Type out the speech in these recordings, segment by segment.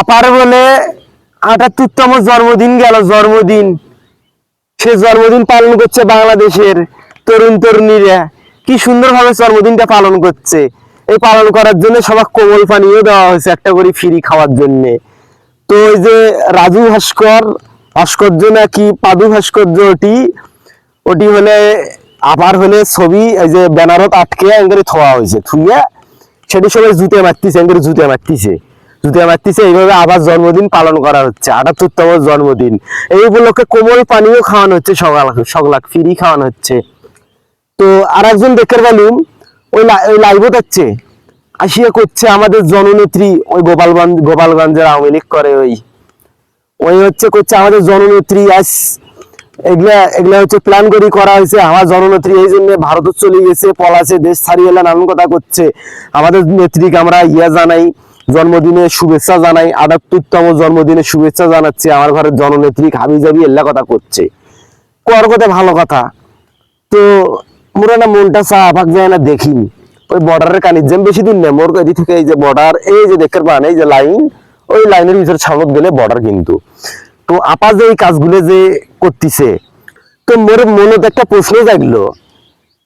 আপার বলে আটাত্তরতম জন্মদিন গেল, জন্মদিন। সে জন্মদিন পালন করছে বাংলাদেশের তরুণ তরুণীরা। কি সুন্দরভাবে জন্মদিনটা পালন করছে। এই পালন করার জন্য সবার কোমল পানীয় দেওয়া হয়েছে একটা করে ফ্রি খাওয়ার জন্য। তো ওই যে রাজু ভাস্কর, ভাস্কর্য নাকি পাদু ভাস্কর্য ওটি ওটি হলে আবার হলে ছবি, এই যে ব্যানারত আটকে এঙ্গারে থোয়া হয়েছে। থুইয়া সেটি সবাই জুতে মারতিছে এঙ্গারে জুতে মারতিছে। জুতে মারতিছে এইভাবে আবার জন্মদিন পালন করা হচ্ছে, আটাত্তরতম জন্মদিন। এই উপলক্ষে কোমল পানীয় খাওয়ানো হচ্ছে, সকাল সকাল ফ্রি খাওয়ানো হচ্ছে। তো আর একজন দেখতে পেলুম, ওই ওই লাইভও যাচ্ছে আসিয়া করছে আমাদের জননেত্রী, ওই গোপালগঞ্জ, গোপালগঞ্জের আওয়ামী লীগ করে ওই। ওই হচ্ছে করছে আমাদের জননেত্রী আজ এগুলা এগুলা হচ্ছে প্ল্যান করে করা হয়েছে। আমার জননেত্রী এই জন্য ভারত চলে গেছে পলাছে দেশ ছাড়িয়ে এলে নানান কথা করছে। আমাদের নেত্রীকে আমরা ইয়া জানাই। জন্মদিনে শুভেচ্ছা জানাই। আটাত্তরতম জন্মদিনে শুভেচ্ছা জানাচ্ছি আমার ঘরের জননেত্রী খাবি যাবি এল্লা কথা করছে। কর কথা, ভালো কথা। তো, মোরা না মনটা চা আপাক যায় না দেখিনি। ওই বর্ডারের কানির বেশি দূর নেই, মোর এদিক থেকে এই যে বর্ডার এই যে দেখতে পান, এই যে লাইন ওই লাইনের ভিতরে ছাগত গেলে বর্ডার কিন্তু। তো আপা যে এই কাজগুলো যে করতেছে, তো মোর মনে তো একটা প্রশ্ন জাগলো।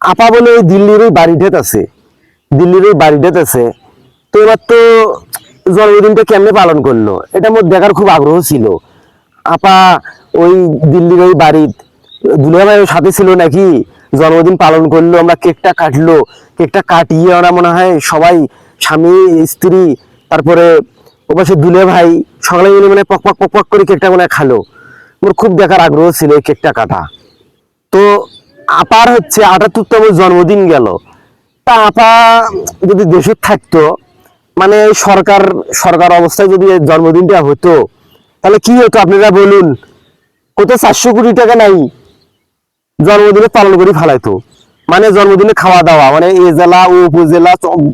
আপা বলে ওই দিল্লির ওই বাড়িটাত আছে। দিল্লির ওই বাড়িটাত আছে। তো এবার তো জন্মদিনটা কেমনে পালন করল? এটা মোর দেখার খুব আগ্রহ ছিল। আপা ওই দিল্লির ওই বাড়ির দুলাভাইয়ের সাথে ছিল নাকি? জন্মদিন পালন করল, আমরা কেকটা কাটলো। কেকটা কাটিয়ে আমরা মনে হয় সবাই স্বামী, স্ত্রী, তারপরে ওপাশে দুলে ভাই সকালে মিলে মানে পক পক পক করে কেকটা মনে খালো। মোর খুব দেখার আগ্রহ ছিল এই কেকটা কাটা। তো আপার হচ্ছে আটাত্তরতম জন্মদিন গেল। তা আপা যদি দেশে থাকতো মানে সরকার সরকার অবস্থায় যদি জন্মদিনটা হতো, তাহলে কি হতো আপনারা বলুন? কত চারশো কোটি টাকা নাই জন্মদিনে পালন করে ফেলাইতো। মানে জন্মদিনে খাওয়া দাওয়া মানে এ জেলা, ও উপজেলা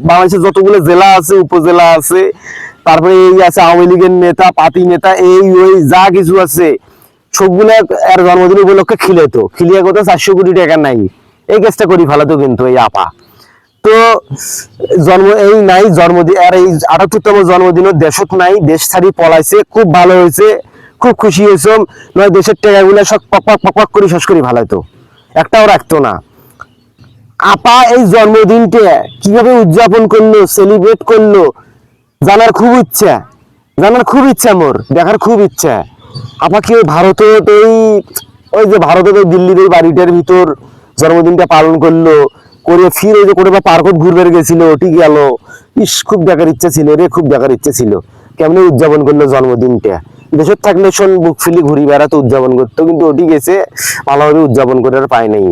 বাংলাদেশের যতগুলো জেলা আছে, উপজেলা আছে, তারপরে এই আছে আওয়ামী লীগের নেতা, পার্টি নেতা, এই, ওই, যা কিছু আছে, সবগুলো এর জন্মদিন উপলক্ষে খিলেতো খিলিয়ে কত চারশো কোটি টাকা নাই। এই কেসটা করি ফেলাতো কিন্তু এই আপা। তো, জন্ম, এই নাই জন্মদিন, আর এই আটাত্তরতম জন্মদিনের দেশত নাই, দেশ ছাড়ি পলাইছে, খুব ভালো হয়েছে, খুব খুশি নয়, দেশের সব একটাও রাখতো না। আপা এই জন্মদিনটা কীভাবে উদযাপন করল সেলিব্রেট করল, জানার খুব ইচ্ছা, জানার খুব ইচ্ছা মোর, দেখার খুব ইচ্ছা। আপা কি ভারতে এই ওই যে ভারতে ওই দিল্লির বাড়িটার ভিতর জন্মদিনটা পালন করল করে ফিরে যে করে পার্কত ঘুরবে গেছিল ওটি গেল। ইস, খুব দেখার ইচ্ছা ছিল রে, খুব দেখার ইচ্ছা ছিল। কেমনে উদযাপন করল জন্মদিনটা? দেশের থাকলে শোন, বুক ফিলি ঘুরি বেড়াতে উদযাপন করতো, কিন্তু ওটি গেছে, ভালোভাবে উদযাপন করে আর পায় নাই।